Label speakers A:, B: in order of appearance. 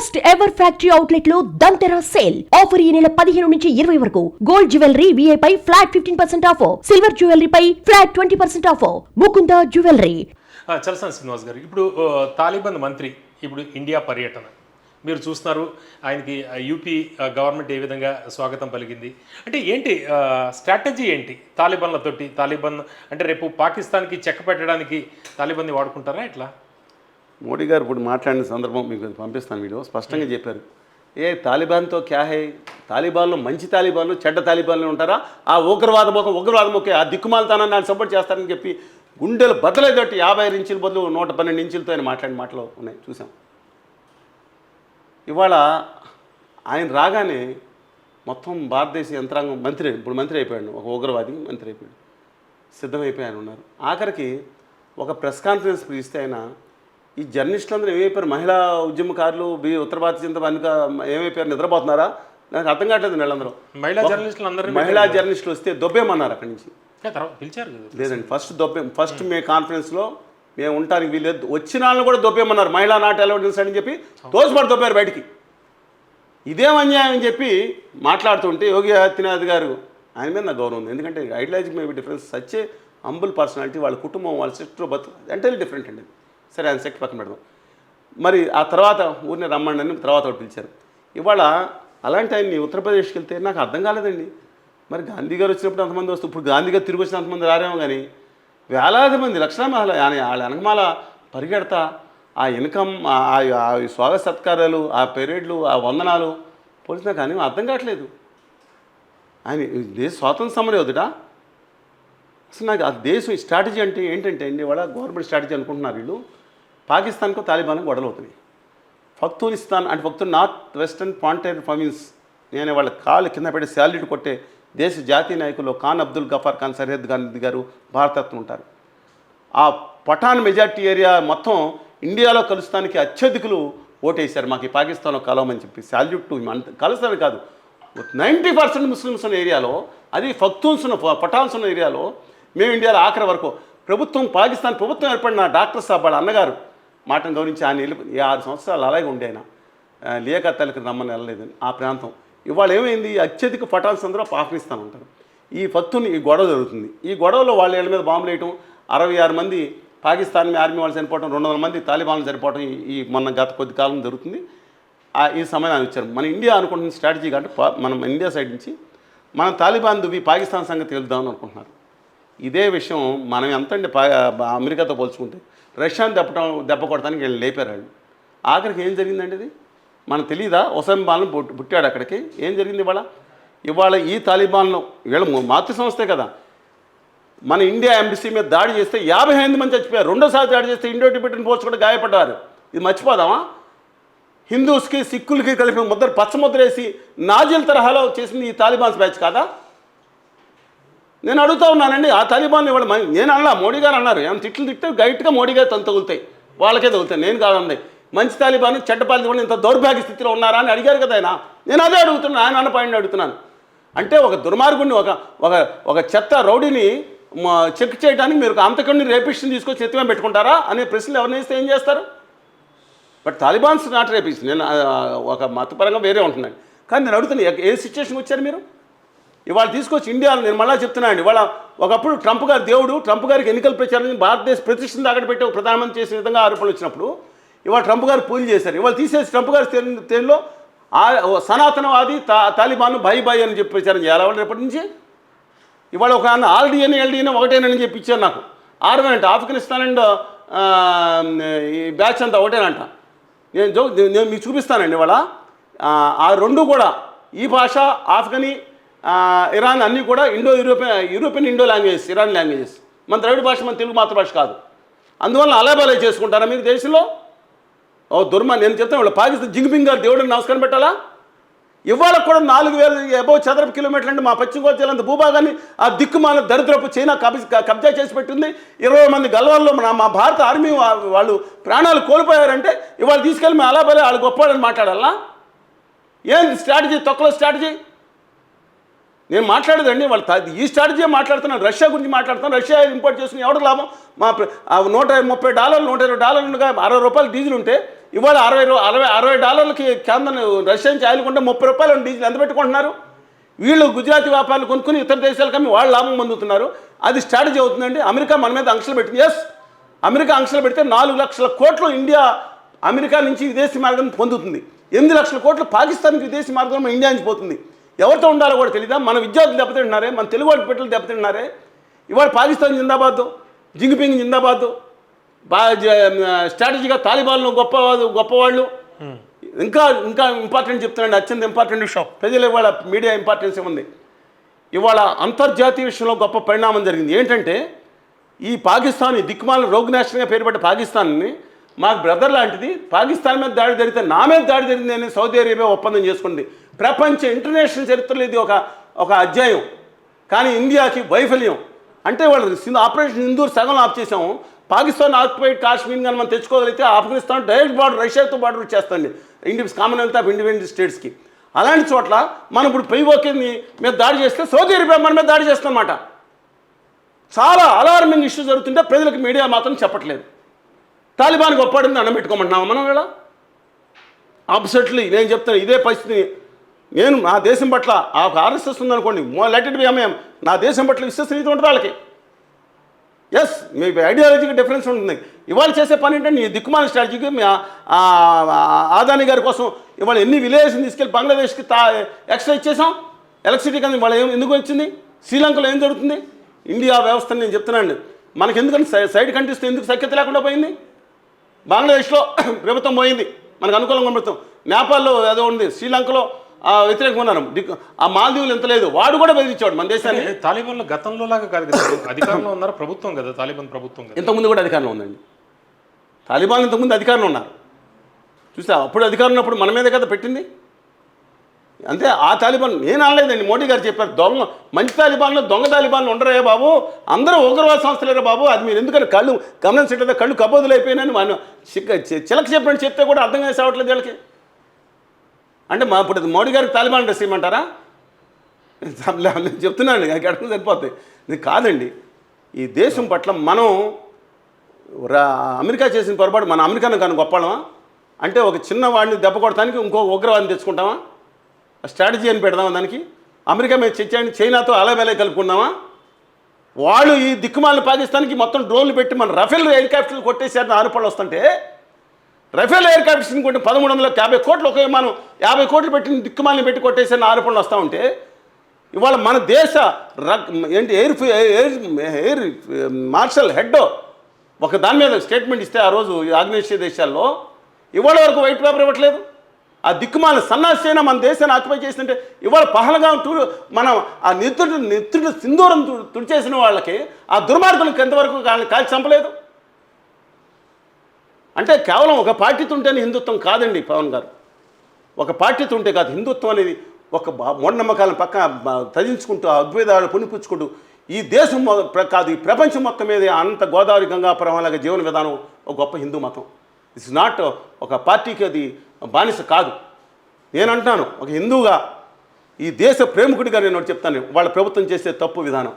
A: First ever factory అవుట్లెట్లో Dhanteras sale offer ఈ నెల పదిహేను నుంచి ఇరవై వరకు. గోల్డ్ జ్యువెలరీ విఐ పై flat fifteen percent off silver jewellery పై flat twenty percent off Mukunda jewellery
B: ఆ, చలసాని శ్రీనివాస్ గారు ఇప్పుడు తాలిబాన్ మంత్రి ఇప్పుడు ఇండియా పర్యటన. మీరు చూస్తున్నారు ఆయనకి యూపీ గవర్నమెంట్ ఏ విధంగా స్వాగతం పలికింది. అంటే ఏంటి స్ట్రాటజీ ఏంటి? తాలిబాన్లతోటి తాలిబాన్ అంటే రేపు పాకిస్తాన్కి చెక్క పెట్టడానికి తాలిబాన్ని వాడుకుంటారా ఎట్లా?
C: మోడీ గారు ఇప్పుడు మాట్లాడిన సందర్భం మీకు పంపిస్తాను వీడియో. స్పష్టంగా చెప్పారు. ఏ తాలిబాన్తో క్యా హై? తాలిబాన్లు మంచి తాలిబాన్లు చెడ్డ తాలిబాన్లు ఉంటారా? ఆ ఉగ్రవాద ముఖం ఉగ్రవాద ముఖం ఆ దిక్కుమాలతానని ఆయన సపోర్ట్ చేస్తారని చెప్పి గుండెలు బద్దలేదొట్టి యాభై ఇంచుల బదులు నూట పన్నెండు ఇంచులతో ఆయన మాట్లాడిన మాటలు ఉన్నాయి. చూసాం ఇవాళ ఆయన రాగానే మొత్తం భారతదేశ యంత్రాంగం మంత్రి ఇప్పుడు మంత్రి అయిపోయాడు. ఒక ఉగ్రవాది మంత్రి అయిపోయాడు. సిద్ధమైపోయాను ఉన్నారు. ఆఖరికి ఒక ప్రెస్ కాన్ఫరెన్స్ పిలిస్తే ఆయన ఈ జర్నలిస్టులందరూ ఏమైపోయారు మహిళా ఉద్యమకారులు బి ఉత్తర భారత జనతా వెనుక ఏమైపోయారు నిద్రపోతున్నారా? నాకు అర్థం కావట్లేదు వీళ్ళందరూ.
B: మహిళా జర్నలిస్టులు అందరినీ
C: మహిళా జర్నలిస్టులు వస్తే దొబ్బేమన్నారు అక్కడి నుంచి.
B: పిలిచారు
C: లేదండి ఫస్ట్ దొబ్బే ఫస్ట్ మే కాన్ఫరెన్స్లో మేము ఉంటానికి వీలేదు వచ్చిన వాళ్ళని కూడా దొబ్బేమన్నారు మహిళా నాట్ అలౌడెన్స్ అని చెప్పి తోసిపడి దొబ్బారు బయటికి. ఇదేం అన్యాయం అని చెప్పి మాట్లాడుతుంటే యోగి ఆదిత్యనాథ్ గారు ఆయన మీద నాకు గౌరవం ఉంది. ఎందుకంటే ideology maybe difference. Such a humble personality వాళ్ళ కుటుంబం వాళ్ళ సిస్టర్ బతు ఎంటైర్లీ డిఫరెంట్ అండి. సరే ఆయన సెక్ట్ పక్కన పెడదాం. మరి ఆ తర్వాత ఊరిని రమ్మండి అని తర్వాత ఒకటి పిలిచారు. ఇవాళ అలాంటి ఆయన్ని ఉత్తరప్రదేశ్కి వెళ్తే నాకు అర్థం కాలేదండి. మరి గాంధీ గారు వచ్చినప్పుడు అంతమంది వస్తూ ఇప్పుడు గాంధీ గారు తిరిగి వచ్చిన అంతమంది రారేమో కానీ వేలాది మంది లక్షలాది ఆయన వాళ్ళ వెనకమాల పరిగెడతా ఆ ఇన్కమ్ ఆ- స్వాగత సత్కారాలు ఆ పెరేడ్లు ఆ వందనాలు పోలీసు కానీ అర్థం కావట్లేదు. ఆయన దేశ స్వాతంత్ర సమరం వద్దుట అసలు నాకు ఆ దేశం స్ట్రాటజీ అంటే ఏంటంటే అండి ఇవాళ గవర్నమెంట్ స్ట్రాటజీ అనుకుంటున్నారు వీళ్ళు. పాకిస్తాన్కు తాలిబాన్కు గొడవలు అవుతున్నాయి. ఫక్తూనిస్తాన్ అంటే ఫక్తూన్ నార్త్ వెస్టర్న్ పాంటైర్ ఫమీన్స్ నేను వాళ్ళ కాళ్ళు కింద పెట్టి శాల్యూట్ కొట్టే దేశ జాతీయ నాయకులు ఖాన్ అబ్దుల్ గఫార్ ఖాన్ సరిహద్ గాంధీ గారు భారతరత్న ఉంటారు. ఆ పఠాన్ మెజార్టీ ఏరియా మొత్తం ఇండియాలో కలుస్తానికి అత్యధికులు ఓటేశారు. మాకు ఈ పాకిస్తాన్లో కలవమని చెప్పి శాల్యూట్ టు కలుస్తాను కాదు. నైంటీ పర్సెంట్ ముస్లిమ్స్ ఉన్న ఏరియాలో అది ఫక్తూన్స్ ఉన్న పఠాన్స్ ఉన్న ఏరియాలో మేము ఇండియాలో ఆఖరి వరకు ప్రభుత్వం పాకిస్తాన్ ప్రభుత్వం ఏర్పడిన డాక్టర్ సాబ్ వాళ్ళ అన్నగారు మాటను గౌరవించి ఆయన వెళ్ళి ఈ ఆరు సంవత్సరాలు అలాగే ఉండే ఆయన. ఆ, లియాఖత్ రమ్మని వెళ్ళలేదని ఆ ప్రాంతం. ఇవాళ ఏమైంది? అత్యధిక పఠాన్స్ అందరూ పాకిస్తాన్ ఉంటారు ఈ పత్తుని ఈ గొడవ జరుగుతుంది. ఈ గొడవలో వాళ్ళ ఇళ్ళ మీద బాంబులు వేయటం అరవై ఆరు మంది పాకిస్తాన్ ఆర్మీ వాళ్ళు చనిపోవటం రెండు వందల మంది తాలిబాన్లు చనిపోవటం ఈ- మొన్న గత కొద్ది కాలం జరుగుతుంది. ఈ ఈ ఆయన వచ్చారు మన ఇండియా అనుకుంటున్న స్ట్రాటజీ కాబట్టి మనం ఇండియా సైడ్ నుంచి మనం తాలిబాన్ దువ్వి పాకిస్తాన్ సంగతి వెళ్దామని అనుకుంటున్నారు. ఇదే విషయం మనం ఎంత అండి పా అమెరికాతో పోల్చుకుంటే రష్యాను దెప్పటం దెబ్బ కొడటానికి వీళ్ళు లేపారు వాళ్ళు. ఆఖరికి ఏం జరిగిందండి ఇది? మనకు తెలియదా ఒసైం బాలను పుట్టాడు అక్కడికి. ఏం జరిగింది ఇవాళ? ఇవాళ ఈ తాలిబాన్లో వీళ్ళ మాతృ సంస్థే కదా. మన ఇండియా ఎంబసీ మీద దాడి చేస్తే యాభై ఎనిమిది మంది చచ్చిపోయారు. రెండోసారి దాడి చేస్తే ఇండో టిబెటన్ పోల్స్ కూడా గాయపడ్డారు. ఇది మర్చిపోదామా? హిందూస్కి సిక్కులకి కలిపి ముద్ర పచ్చముద్ర వేసి నాజిల్ తరహాలో చేసింది ఈ తాలిబాన్స్ బ్యాచ్ కాదా? నేను అడుగుతా ఉన్నానండి ఆ తాలిబాన్ ఇవాళ నేను అన్నా మోడీ గారు అన్నారు. ఏమైనా తిట్లు తిట్టే గైట్గా మోడీ గారు తను తగులుతాయి. వాళ్ళకే తగులుతాయి నేను కాదండి మంచి తాలిబాన్ చెడ్డ పాలిబాన్ ఇంత దౌర్భాగ్య స్థితిలో ఉన్నారా అని అడిగారు కదా ఆయన. నేను అదే అడుగుతున్నాను ఆయన అన్న పాయింట్ అడుగుతున్నాను. అంటే ఒక దుర్మార్గుడిని ఒక ఒక ఒక చెత్త రౌడీని చెక్ చేయడానికి మీరు అంతకండి అంతకుడిని రేపిస్ట్ని తీసుకొచ్చి ఎత్తిమే పెట్టుకుంటారా అనే ప్రశ్నలు ఎవరిని వేస్తే ఏం చేస్తారు? But Talibans not rapist. నేను ఒక మతపరంగా వేరే ఉంటున్నాను. కానీ నేను అడుగుతున్నాను ఏ- సిచ్యువేషన్కి వచ్చారు మీరు? ఇవాళ తీసుకొచ్చి ఇండియాలో నేను మళ్ళీ చెప్తున్నాను ఇవాళ ఒకప్పుడు ట్రంప్ గారు దేవుడు ట్రంప్ గారికి ఎన్నికల ప్రచారం భారతదేశ ప్రతిష్టను దగ్గర పెట్టి ఒక ప్రధానమంత్రి చేసిన విధంగా ఆరోపణలు వచ్చినప్పుడు ఇవాళ ట్రంప్ గారు పూజ చేశారు. ఇవాళ తీసేసి ట్రంప్ గారి తేలి- తేలిలో సనాతనవాది తా తాలిబాన్ బై బై అని చెప్పి ప్రచారం చేయాలి. వాళ్ళు రేపటి నుంచి ఇవాళ ఒక ఆయన ఆల్డీఎన్ ఎల్డీఎన్ ఒకటేనని చెప్పి ఇచ్చారు నాకు. ఆర్మీ ఆఫ్ఘనిస్తాన్ అండ్ ఈ బ్యాచ్ అంతా ఒకటేనంట. నేను జో నేను మీకు చూపిస్తానండి ఇవాళ. ఆ, రెండు కూడా ఈ భాష ఆఫ్ఘనీ ఇరాన్ అన్నీ కూడా Indo European European Indo languages Iran languages. మన ద్రవిడ భాష మన తెలుగు మాతృభాష కాదు. అందువల్ల అలాబాలే చేసుకుంటారా మీరు దేశంలో? ఓ దుర్మ నేను చెప్తాను వాళ్ళు పాకిస్తాన్ జింగ్పింగ్ గారు దేవుడిని నమస్కారం పెట్టాలా? ఇవాళ కూడా నాలుగు వేల ఎబో చదరపు కిలోమీటర్లు అంటే మా పశ్చిమ గోదావరి అంత భూభాగాన్ని ఆ దిక్కుమాల దరిద్రపు చైనా కబ్జ కబ్జా చేసి పెట్టింది. ఇరవై మంది గల్వాల్లో మన మా భారత ఆర్మీ వాళ్ళు ప్రాణాలు కోల్పోయారంటే ఇవాళ తీసుకెళ్ళి మేము అలా బలే వాళ్ళు గొప్పవాడని మాట్లాడాలా? ఏంది స్ట్రాటజీ తొక్కలో స్ట్రాటజీ నేను మాట్లాడేదండి వాళ్ళు ఈ స్ట్రాటజీ మాట్లాడుతున్నాను రష్యా గురించి మాట్లాడుతున్నాను రష్యా ఇంపోర్ట్ చేసుకుని ఎవరికి లాభం? మా నూట ముప్పై డాలర్లు నూట ఇరవై డాలర్లు ఉండగా అరవై రూపాయలు డీజిల్ ఉంటే ఇవాళ అరవై అరవై అరవై డాలర్లకి కేంద్రం రష్యా నుంచి ఆయిల్ కొంటే ముప్పై రూపాయలు డీజిల్ ఎంత పెట్టుకుంటున్నారు? వీళ్ళు గుజరాతీ వ్యాపారాలు కొనుక్కుని ఇతర దేశాలకు అమ్మి వాళ్ళు లాభం పొందుతున్నారు. అది స్ట్రాటజీ అవుతుందండి. అమెరికా మన మీద ఆంక్షలు పెట్టింది ఎస్ అమెరికా ఆంక్షలు పెడితే నాలుగు లక్షల కోట్లు ఇండియా అమెరికా నుంచి విదేశీ మార్గం పొందుతుంది. ఎనిమిది లక్షల కోట్లు పాకిస్తాన్కి విదేశీ మార్గం ఇండియా నుంచి పోతుంది. ఎవరితో ఉండాలో కూడా తెలియదా మన విద్యార్థులు దెబ్బతింటున్నారే మన తెలుగు వాళ్ళ బిడ్డలు దెబ్బతింటున్నారే? ఇవాళ పాకిస్తాన్ జిందాబాద్ జింగిపింగ్ జిందాబాద్. బాగా స్ట్రాటజీగా తాలిబాన్లు గొప్ప గొప్పవాళ్ళు ఇంకా ఇంకా ఇంపార్టెంట్ చెప్తున్నాండి అత్యంత ఇంపార్టెంట్ విషయం. ప్రజలు ఇవాళ మీడియా ఇంపార్టెన్స్ ఉంది ఇవాళ అంతర్జాతీయ విషయంలో గొప్ప పరిణామం జరిగింది. ఏంటంటే ఈ పాకిస్తాన్ ఈ దిక్కుమాల రోగ్ నేషనల్గా పేరుపడ్డ పాకిస్తాన్ని మా బ్రదర్ లాంటిది పాకిస్తాన్ మీద దాడి జరిగితే నా మీద దాడి జరిగింది అని సౌదీ అరేబియా ఒప్పందం చేసుకుంది. ప్రపంచ ఇంటర్నేషనల్ చరిత్రలో ఇది ఒక ఒక అధ్యాయం. కానీ ఇండియాకి వైఫల్యం. అంటే వాళ్ళు సింధు ఆపరేషన్ సింధూర్ సగం ఆఫ్ చేసాము పాకిస్తాన్ ఆక్యుపైడ్ కాశ్మీర్ కానీ మనం తెచ్చుకోగలిగితే ఆఫ్ఘనిస్తాన్ డైరెక్ట్ బార్డర్ రష్యాతో బార్డర్ వచ్చేస్తుంది. ఇండియన్స్ కామన్వెల్త్ ఆఫ్ ఇండిపెండెంట్ స్టేట్స్కి. అలాంటి చోట్ల మనం ఇప్పుడు పైవోకేని మీద దాడి చేస్తే సౌదీ అరేబియా మన మీద దాడి చేస్తుందన్నమాట. చాలా అలార్మింగ్ ఇష్యూ జరుగుతుంటే ప్రజలకు మీడియా మాత్రం చెప్పట్లేదు. తాలిబాన్ గొప్పడింది అన్నం పెట్టుకోమంటున్నాము మనం ఇలా ఆపోజిట్లీ నేను చెప్తాను ఇదే పరిస్థితి. నేను నా దేశం పట్ల ఆ ఆర్ఎస్ఎస్ ఉందనుకోండి లెట్ ఇట్ బి ఎంఎం నా దేశం పట్ల విశ్వసనీయత ఉంటుంది వాళ్ళకి. ఎస్ మీ ఐడియాలజీకి డిఫరెన్స్ ఉంటుంది. ఇవాళ చేసే పని ఏంటంటే నీ దిక్కుమాల స్ట్రాటజీకి మీ ఆదాని గారి కోసం ఇవాళ ఎన్ని విలేజ్ని తీసుకెళ్ళి బంగ్లాదేశ్కి తా ఎక్స్ట్రా ఇచ్చేసాం ఎలక్ట్రిసిటీ కానీ వాళ్ళ ఏం ఎందుకు వచ్చింది? శ్రీలంకలో ఏం జరుగుతుంది? ఇండియా వ్యవస్థని నేను చెప్తున్నాను. మనకి ఎందుకంటే సైడ్ కంట్రీస్తో ఎందుకు సఖ్యత లేకుండా పోయింది? బంగ్లాదేశ్లో ప్రభుత్వం పోయింది. మనకు అనుకూలంగా ప్రభుత్వం. నేపాల్లో ఏదో ఉంది. శ్రీలంకలో ఆ, వ్యతిరేకంగా ఉన్నారు. ఆ మాల్దీవులు ఎంత లేదు. వాడు కూడా బెదిరించాడు మన దేశాన్ని.
B: తాలిబాన్లు గతంలో లాగా కాదు అధికారంలో ఉన్నారు ప్రభుత్వం కదా. తాలిబాన్ ప్రభుత్వం కదా.
C: ఇంతకుముందు కూడా అధికారంలో ఉందండి. తాలిబాన్ ఇంతకుముందు అధికారంలో ఉన్నారు. చూసా అప్పుడు అధికారం ఉన్నప్పుడు మన మీదే కదా పెట్టింది. అంతే ఆ తాలిబాన్ నేను అనలేదండి. మోడీ గారు చెప్పారు దొంగ మంచి తాలిబాన్లు దొంగ తాలిబాన్లు ఉండరే బాబు. అందరూ ఉగ్రవాద సంస్థలేరా బాబు. అది మీరు ఎందుకని కళ్ళు గమనించట్లేదు కళ్ళు కబోదులు అయిపోయినాయని మనం చిలక చెప్పండి చెప్తే కూడా అర్థం చేసి అవ్వట్లేదు వీళ్ళకి. అంటే మా ఇప్పుడు మోడీ గారికి తాలిబాన్ డ్రెస్ ఇవ్వమంటారా? నేను చెప్తున్నాను నాకు అడగడం సరిపోతుంది ఇది కాదండి. ఈ దేశం పట్ల మనం రా అమెరికా చేసిన పొరపాటు మన అమెరికాను కానీ గొప్పవాళ్ళమా? అంటే ఒక చిన్న వాడిని దెబ్బ కొడటానికి ఇంకో ఉగ్రవాదిని తెచ్చుకుంటామా? స్ట్రాటజీ అని పెడదామా దానికి? అమెరికా మీద చర్చని చైనాతో అలవేలే కలుపుకుందామా? వాళ్ళు ఈ దిక్కుమాలిన పాకిస్తాన్కి మొత్తం డ్రోన్లు పెట్టి మన రఫేల్ హెలికాప్టర్లు కొట్టేశారని ఆరోపణలు వస్తుంటే రఫేల్ ఎయిర్క్రాఫ్ట్స్ని కొట్టి పదమూడు వందల యాభై కోట్లు ఒక విమానం యాభై కోట్లు పెట్టిన దిక్కుమాలిని పెట్టి కొట్టేశారని ఆరోపణలు వస్తూ ఉంటే ఇవాళ మన దేశ రక్ ఏంటి air air air marshal head ఒక దాని మీద స్టేట్మెంట్ ఇస్తే ఆ రోజు ఆగ్నేయ దేశాల్లో ఇవాళ వరకు వైట్ పేపర్ ఇవ్వట్లేదు. ఆ దిక్కుమాల సన్నాసి మన దేశాన్ని ఆక్యుపై చేస్తుంటే ఇవాళ పహలగా టూరు మనం ఆ నిత్రుడు నిత్రుడు సింధూరం తుడిచేసిన వాళ్ళకి ఆ దుర్మార్గులకు ఎంతవరకు వాళ్ళని కాల్చి చంపలేదు? అంటే కేవలం ఒక పార్టీతో ఉంటేనే హిందుత్వం కాదండి పవన్ గారు. ఒక పార్టీతో ఉంటే కాదు హిందుత్వం అనేది ఒక మూఢనమ్మకాలను పక్క తదించుకుంటూ ఆ పునిపుచ్చుకుంటూ ఈ దేశం మొ- ప్ర- కాదు ఈ ప్రపంచం మొత్తం మీద అంత గోదావరి గంగా లాగా జీవన విధానం ఒక గొప్ప హిందూ మతం. ఇట్స్ నాట్ ఒక పార్టీకి అది బానిస కాదు. నేను అంటున్నాను ఒక హిందువుగా ఈ దేశ ప్రేమికుడిగా నేను ఒకటి చెప్తాను వాళ్ళ ప్రభుత్వం చేసే తప్పు విధానం.